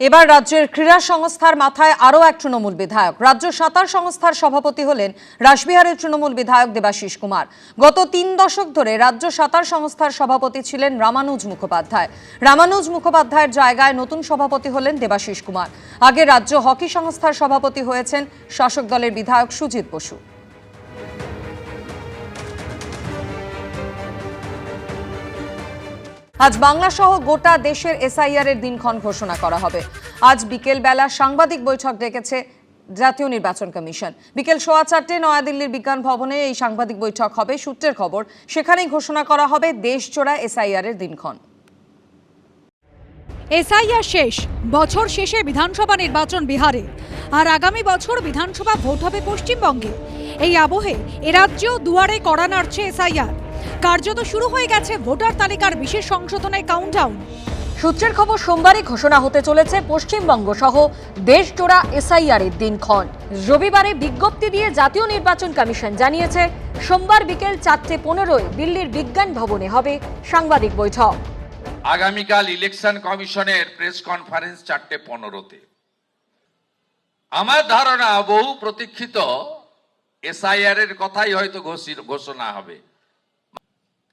এবার রাজ্যের ক্রীড়া সংস্থার মাথায় আরও এক তৃণমূল বিধায়ক। রাজ্য সাঁতার সংস্থার সভাপতি হলেন রাসবিহারের তৃণমূল বিধায়ক দেবাশিস কুমার। গত তিন দশক ধরে রাজ্য সাঁতার সংস্থার সভাপতি ছিলেন রামানুজ মুখোপাধ্যায়। রামানুজ মুখোপাধ্যায়ের জায়গায় নতুন সভাপতি হলেন দেবাশিস কুমার। আগে রাজ্য হকি সংস্থার সভাপতি হয়েছেন শাসক দলের বিধায়ক সুজিত বসু। আজ বাংলা সহ গোটা দেশের এসআইআর এর দিনক্ষণ ঘোষণা করা হবে। আজ বিকেল বেলা সাংবাদিক বৈঠক ডেকেছে জাতীয় নির্বাচন কমিশন। বিকেল সোয়া চারটে নয়াদিল্লির বিজ্ঞান ভবনে এই সাংবাদিক বৈঠক হবে। সূত্রের খবর, সেখানেই ঘোষণা করা হবে দেশজোড়া এসআইআর এর দিনক্ষণ। এসআইআর শেষ। বছর শেষে বিধানসভা নির্বাচন বিহারে। আর আগামী বছর বিধানসভা ভোট হবে পশ্চিমবঙ্গে। এই আবহে এরাজ্যেও দুয়ারে কড়া নাড়ছে এসআইআর। কার্যত শুরু হয়ে গেছে ভোটার তালিকার বিশেষ সংশোধনের কাউন্টডাউন সূত্রের খবর, সোমবারই ঘোষণা হতে চলেছে পশ্চিমবঙ্গ সহ দেশজোড়া এসআইআর এর দিনক্ষণ। রবিবারে বিজ্ঞপ্তি দিয়ে জাতীয় নির্বাচন কমিশন জানিয়েছে, সোমবার বিকেল চারটে পনেরোয় দিল্লির বিজ্ঞান ভবনে হবে সাংবাদিক বৈঠক। আগামীকাল ইলেকশন কমিশনের প্রেস কনফারেন্স চারটে পনেরোতে। আমার ধারণা বহু প্রতীক্ষিত এসআইআর এর কথাই হয়তো ঘোষণা হবে।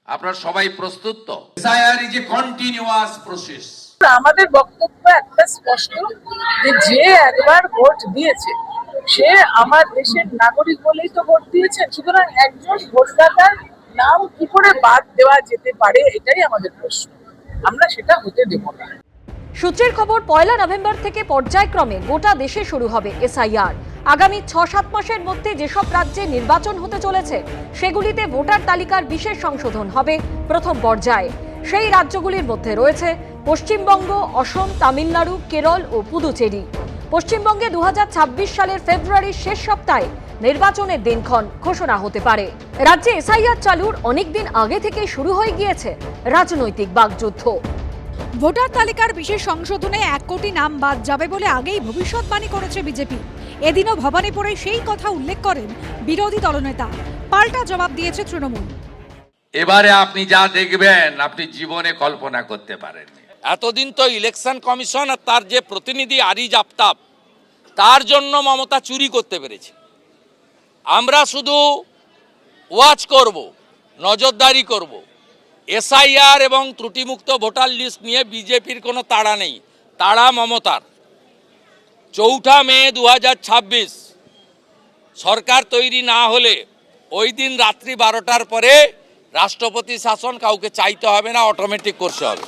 আপনারা সবাই প্রস্তুত তো? SIR is a continuous process আমাদের বক্তব্য একটা স্পষ্ট যে যে একবার ভোট দিয়েছে সে আমার দেশের নাগরিক বলেই তো ভোট দিয়েছে সুতরাং একজন ভোটদাতার নাম কি করে বাদ দেওয়া যেতে পারে এটাই আমাদের প্রশ্ন। আমরা সেটা হতে দেব না। সূত্রের খবর পয়লা নভেম্বর থেকে পর্যায়ক্রমে গোটা দেশে শুরু হবে এসআইআর। আগামী ছ সাত মাসের মধ্যে যেসব রাজ্যে নির্বাচন হতে চলেছে, সেগুলিতে ভোটার তালিকার বিশেষ সংশোধন হবে প্রথম পর্যায়ে। সেই রাজ্যগুলির মধ্যে রয়েছে পশ্চিমবঙ্গ, অসম, তামিলনাড়ু, কেরল ও পুদুচেরি। পশ্চিমবঙ্গে দুহাজার ছাব্বিশ সালের ফেব্রুয়ারির শেষ সপ্তাহে নির্বাচনের দিনক্ষণ ঘোষণা হতে পারে। রাজ্যে এসআইআর চালুর অনেকদিন আগে থেকে শুরু হয়ে গিয়েছে রাজনৈতিক বাগযুদ্ধ ভোটার তালিকার বিশেষ সংশোধনে এক কোটি নাম বাদ যাবে বলে আগেই ভবিষ্যৎবাণী করেছে বিজেপি। এদিনও ভবানীপুরে সেই কথা উল্লেখ করেন বিরোধী দলনেতা। পাল্টা জবাব দিয়েছে তৃণমূল। এবারে আপনি যা দেখবেন আপনি জীবনে কল্পনা করতে পারেন এতদিন তো ইলেকশন কমিশন আর তার যে প্রতিনিধি আরিজ আফতাব তার জন্য মমতা চুরি করতে পেরেছে। আমরা শুধু ওয়াচ করব নজরদারি করব। এসআইআর এবং ত্রুটিমুক্ত ভোটার লিস্ট নিয়ে বিজেপির কোনো তাড়া নেই। তাড়া মমতার। চৌঠা মে দু হাজার ছাব্বিশ। সরকার তৈরি না হলে ওই দিন রাত্রি বারোটার পরে রাষ্ট্রপতি শাসন কাউকে চাইতে হবে না অটোমেটিক করতে হবে।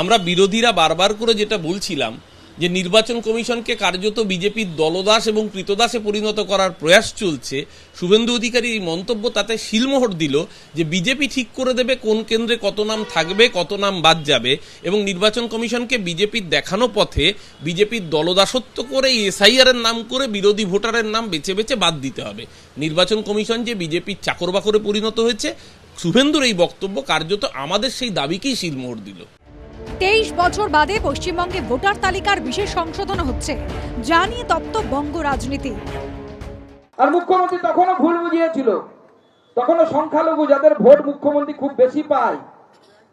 আমরা বিরোধীরা বারবার করে যেটা বলছিলাম যে নির্বাচন কমিশনকে কার্যত বিজেপির দলদাস এবং কৃতদাসে পরিণত করার প্রয়াস চলছে, শুভেন্দু অধিকারী এই মন্তব্য তাতে শিলমোহর দিল যে বিজেপি ঠিক করে দেবে কোন কেন্দ্রে কত নাম থাকবে, কত নাম বাদ যাবে এবং নির্বাচন কমিশনকে বিজেপির দেখানো পথে বিজেপির দলদাসত্ব করে এসআইআর এর নাম করে বিরোধী ভোটারের নাম বেছে বেছে বাদ দিতে হবে। নির্বাচন কমিশন যে বিজেপির চাকরবাকরে পরিণত হয়েছে, শুভেন্দুর এই বক্তব্য কার্যত আমাদের সেই দাবিকেই শিলমোহর দিল। তেইশ বছর বাদে পশ্চিমবঙ্গে ভোটার তালিকার বিশেষ সংশোধন হচ্ছে। যা নিয়ে তপ্ত বঙ্গ রাজনীতি। আর মুখ্যমন্ত্রী তখনও ভুল বুঝিয়েছিল। তখনও সংখ্যালঘু যাদের ভোট মুখ্যমন্ত্রী খুব বেশি পায়,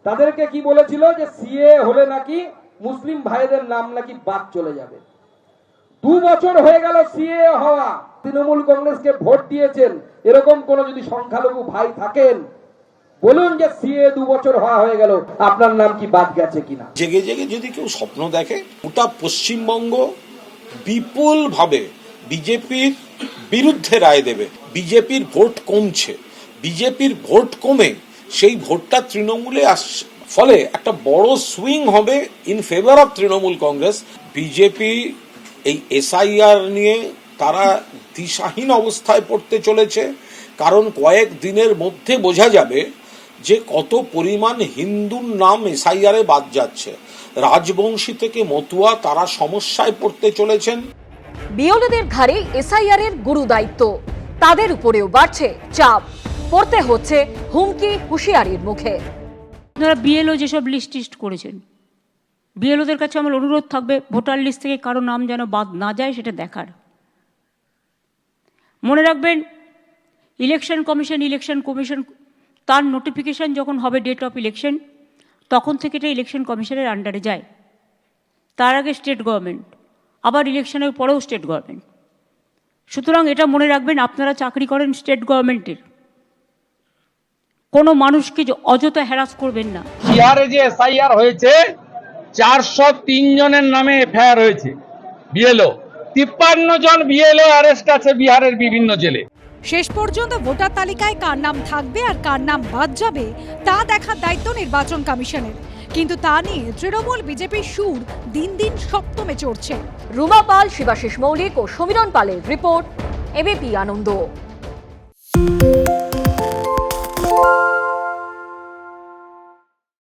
তাদেরকে কি বলেছিল যে সিএ হলে নাকি মুসলিম ভাইদের নাম নাকি বাদ চলে যাবে। দু বছর হয়ে গেল সিএ হওয়া। তৃণমূল কংগ্রেসকে ভোট দিয়েছেন। এরকম কোন যদি সংখ্যালঘু ভাই থাকেন বলুন যে সিএ দু বছর হওয়া হয়ে গেল, আপনার নাম কি বাদ গেছে কিনা? জেগে জেগে যদি কেউ স্বপ্ন দেখে ওটা পশ্চিমবঙ্গ বিপুল ভাবে বিজেপির বিরুদ্ধে রায় দেবে। বিজেপির ভোট কমছে। বিজেপির ভোট কমে, সেই ভোটটা তৃণমূলে আসছে ফলে একটা বড় সুইং হবে in favour of Trinamool Congress. BJP এই এসআইআর নিয়ে তারা দিশাহীন অবস্থায় পড়তে চলেছে। কারণ কয়েক দিনের মধ্যে বোঝা যাবে যে কত পরিমাণ হিন্দুর নাম এসআইআরে বাদ যাচ্ছে। রাজবংশী থেকে মতুয়া তারা সমস্যায় পড়তে চলেছেন। বিওলদের ঘাড়ে এসআইআর এর গুরু দায়িত্ব। তাদের উপরেও বাড়ছে চাপ। পড়তে হচ্ছে হুমকি হুঁশিয়ারির মুখে। আপনারা বিএলও যেসব লিস্ট টিস্ট করেছেন বিএলওদের কাছে আমার অনুরোধ থাকবে ভোটার লিস্ট থেকে কারও নাম যেন বাদ না যায় সেটা দেখার। মনে রাখবেন ইলেকশন কমিশন ইলেকশন কমিশন তার নোটিফিকেশন যখন হবে ডেট অফ ইলেকশন তখন থেকে এটা ইলেকশন কমিশনের আন্ডারে যায়। তার আগে স্টেট গভর্নমেন্ট আবার ইলেকশনের পরেও স্টেট গভর্নমেন্ট সুতরাং এটা মনে রাখবেন, আপনারা চাকরি করেন স্টেট গভর্নমেন্টের কোনো মানুষকে অযথা হ্যারাস করবেন না। বিহারে যে এসআইআর হয়েছে, চারশো তিন জনের নামে এফআইআর হয়েছে বিএলও তিপ্পান্ন জন বিএলও অ্যারেস্ট আছে বিহারের বিভিন্ন জেলে। শেষ পর্যন্ত ভোটার তালিকায় কার নাম থাকবে আর কার নাম বাদ যাবে, তা দেখার দায়িত্ব নির্বাচন কমিশনের। কিন্তু তা নিয়ে তৃণমূল বিজেপির সুর দিন দিন সপ্তমে চড়ছে। রুমা পাল, শিবাশিস মৌলিক ও সমীরণ পালের রিপোর্ট, এবিপি আনন্দ।